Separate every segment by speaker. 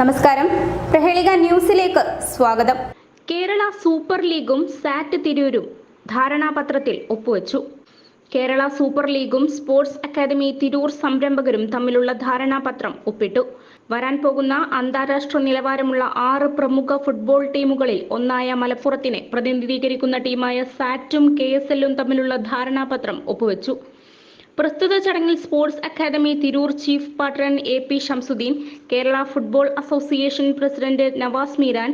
Speaker 1: നമസ്കാരം. പ്രഹേളിക ന്യൂസിലേക്ക് സ്വാഗതം.
Speaker 2: കേരള സൂപ്പർ ലീഗും സാറ്റ് തിരൂരും ധാരണാപത്രത്തിൽ ഒപ്പുവച്ചു. കേരള സൂപ്പർ ലീഗും സ്പോർട്സ് അക്കാദമി തിരൂർ സംരംഭകരും തമ്മിലുള്ള ധാരണാപത്രം ഒപ്പിട്ടു. വരാൻ പോകുന്ന അന്താരാഷ്ട്ര നിലവാരമുള്ള ആറ് പ്രമുഖ ഫുട്ബോൾ ടീമുകളിൽ ഒന്നായ മലപ്പുറത്തിനെ പ്രതിനിധീകരിക്കുന്ന ടീമായ സാറ്റും കെ തമ്മിലുള്ള ധാരണാപത്രം ഒപ്പുവച്ചു. പ്രസ്തുത ചടങ്ങിൽ sports academy Tirur chief patron A P Shamsuddin Kerala football association president Nawas Meeran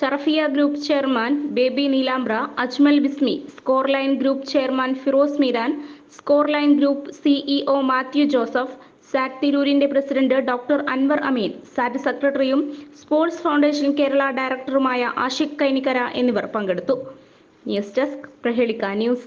Speaker 2: Sharafiya group chairman Baby Neelambra Ajmal Bismi score line group chairman Firoz Meeran score line group CEO Mathew Joseph SAT തിരൂരിന്റെ president doctor Anwar Ameen SAT സെക്രട്ടറിയും sports foundation Kerala ഡയറക്ടറുമായ ആഷിഖ് കൈനിക്കര എന്നിവർ പങ്കെടുത്തു. News desk Prahelika news.